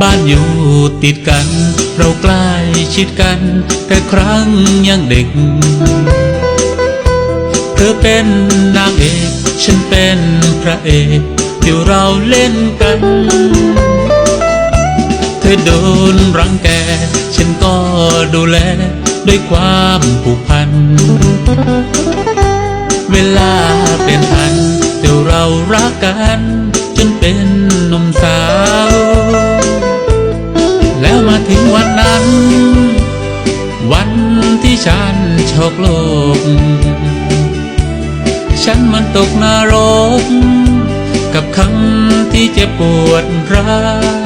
บ้านอยู่ติดกัน เราใกล้ชิดกัน แต่ครั้งยังเด็ก เธอเป็นนางเอก ฉันเป็นพระเอกที่เราเล่นกัน เธอโดนรังแก ฉันก็ดูแล ด้วยความผูกพัน เวลาเป็นพันเดี๋ยวเรารักกัน จนเป็นนมสาว แล้วมาถึงวันนั้น วันที่ฉันโชคโลก ฉันมันตกนรก กับคำที่เจ็บปวดร้าย